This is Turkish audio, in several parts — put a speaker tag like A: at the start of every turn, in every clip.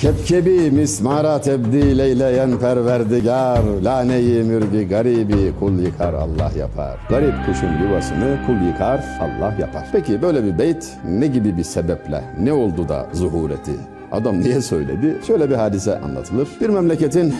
A: Kepkebi mismara tebdil eyleyen perverdigar Laneyi mürgi garibi kul yıkar Allah yapar Garip kuşun yuvasını kul yıkar Allah yapar Peki böyle bir beyt ne gibi bir sebeple ne oldu da zuhur? Adam niye söyledi? Şöyle bir hadise anlatılır. Bir memleketin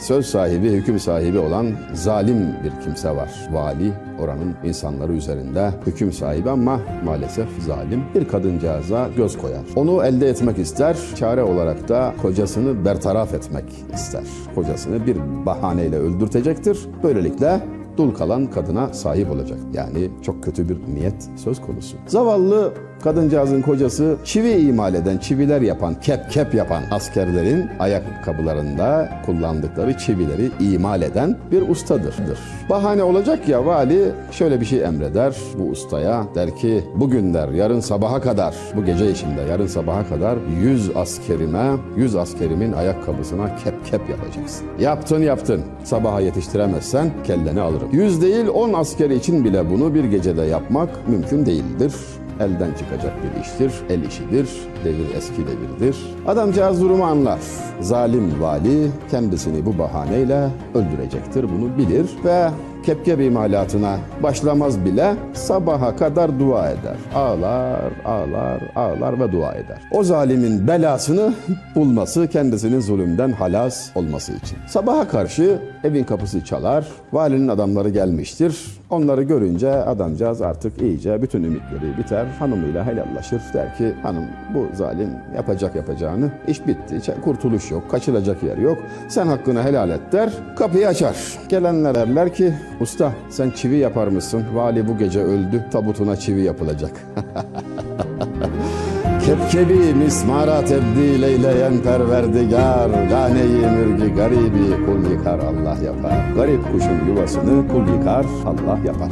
A: söz sahibi, hüküm sahibi olan zalim bir kimse var. Vali oranın insanları üzerinde hüküm sahibi ama maalesef zalim. Bir kadıncağıza göz koyar. Onu elde etmek ister. Çare olarak da kocasını bertaraf etmek ister. Kocasını bir bahaneyle öldürtecektir. Böylelikle dul kalan kadına sahip olacak. Yani çok kötü bir niyet söz konusu. Zavallı kadıncağızın kocası çivi imal eden, çiviler yapan, kep kep yapan askerlerin ayakkabılarında kullandıkları çivileri imal eden bir ustadır. Bahane olacak ya vali şöyle bir şey emreder bu ustaya. Der ki bugün der yarın sabaha kadar bu gece içinde yarın sabaha kadar 100 askerime 100 askerimin ayakkabısına kep kep yapacaksın. Yaptın yaptın. Sabaha yetiştiremezsen kelleni alırım. 100 değil 10 asker için bile bunu bir gecede yapmak mümkün değildir elden çıkacak bir iştir, el işidir, devir eski devirdir. Adamcağız durumu anlar. Zalim vali kendisini bu bahaneyle öldürecektir, bunu bilir ve kepkep imalatına başlamaz bile sabaha kadar dua eder. Ağlar, ağlar, ağlar ve dua eder. O zalimin belasını bulması, kendisinin zulümden halas olması için. Sabaha karşı evin kapısı çalar, valinin adamları gelmiştir. Onları görünce adamcağız artık iyice bütün ümitleri biter. Hanımıyla helallaşır. Der ki hanım bu zalim yapacak yapacağını iş bitti. Kurtuluş yok. Kaçılacak yer yok. Sen hakkını helal et der. Kapıyı açar. Gelenler derler ki usta sen çivi yapar mısın? Vali bu gece öldü. Tabutuna çivi yapılacak. Kepkebi mismara tebdil eyleyen perverdigar Laneyi mürgi garibi kul yıkar Allah yapar Garip kuşun yuvasını kul yıkar Allah yapar